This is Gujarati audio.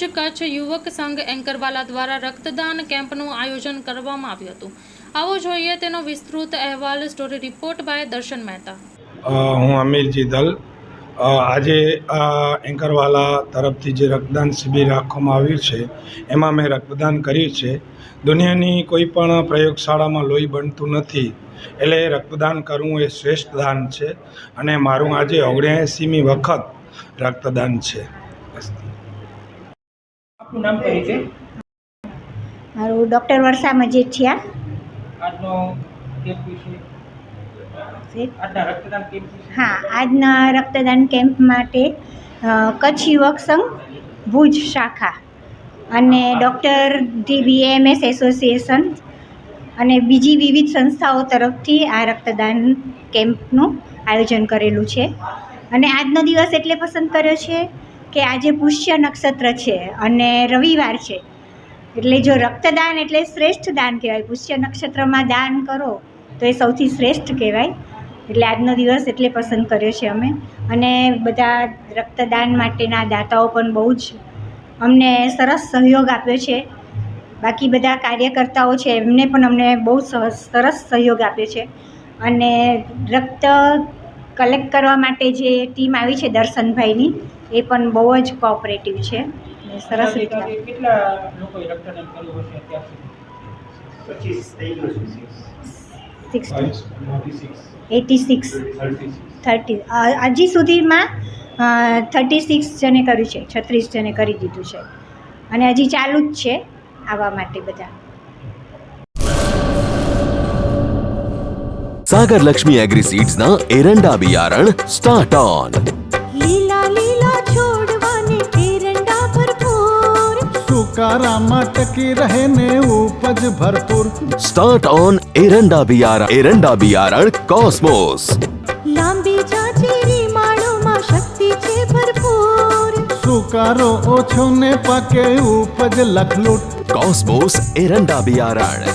ભુજ કચ્છ યુવક સંઘ એન્કરવાલા દ્વારા રક્તદાન કેમ્પનું આયોજન કરવામાં આવ્યું હતું. આવો જોઈએ તેનો વિસ્તૃત અહેવાલ સ્ટોરી રિપોર્ટ બાય દર્શન મહેતા. હું અમીરજી દલ. આજે આ એન્કરવાલા તરફથી જે રક્તદાન શિબિર રાખવામાં આવ્યું છે, એમાં મેં રક્તદાન કર્યું છે. દુનિયાની કોઈ પણ પ્રયોગશાળામાં લોહી બનતું નથી, એટલે રક્તદાન કરવું એ શ્રેષ્ઠ દાન છે અને મારું આજે ઓગણએંસીમી વખત રક્તદાન છે. આપનું નામ પરિચય મારું ડૉક્ટર વર્ષા મજીઠિયા. આજનો કેમ્પ વિશે? આજના રક્તદાન કેમ્પ હા આજના રક્તદાન કેમ્પ માટે કચ્છ યુવક સંઘ ભુજ શાખા અને ડૉક્ટર ડી બીએમએસ એસોસિએશન અને બીજી વિવિધ સંસ્થાઓ તરફથી આ રક્તદાન કેમ્પનું આયોજન કરેલું છે. અને આજનો દિવસ એટલે પસંદ કર્યો છે કે આજે પુષ્ય નક્ષત્ર છે અને રવિવાર છે, એટલે જો રક્તદાન એટલે શ્રેષ્ઠ દાન કહેવાય. પુષ્ય નક્ષત્રમાં દાન કરો તો એ સૌથી શ્રેષ્ઠ કહેવાય. એટલે આજનો દિવસ એટલે પસંદ કર્યો છે અમે. અને બધા રક્તદાન માટેના દાતાઓ પણ બહુ જ અમને સરસ સહયોગ આપ્યો છે. બાકી બધા કાર્યકર્તાઓ છે એમને પણ અમને બહુ સરસ સહયોગ આપ્યો છે. અને રક્ત કલેક્ટ કરવા માટે જે ટીમ આવી છે દર્શનભાઈની એ પણ બહુ જ કોઓપરેટિવ છે. સરસ રીતે. આજે કેટલા લોકોએ રક્તદાન કર્યું હશે અત્યાર સુધી? સિક્સ એટી સિક્સ થર્ટી હજી સુધીમાં થર્ટી સિક્સ જણે કર્યું છે છત્રીસ જણે કરી દીધું છે. અને હજી ચાલુ જ છે આવવા માટે બધા. सागर लक्ष्मी एग्रीसीड्स न एरंडा बियारण स्टार्ट ऑन લીલા લીલા છોડવાને એરંડા ભરપૂર સુકારામાં ટકી રહે ને ઉપજ ભરપૂર स्टार्ट ऑन एरंडा बियारण एरंडा बियारण कॉस्मोस લાંબી જાચેરી માળોમાં શક્તિ છે ભરપૂર સુકારો ઓછો ને પાકે ઉપજ લખલૂટ कॉस्मोस एरंडा बियारण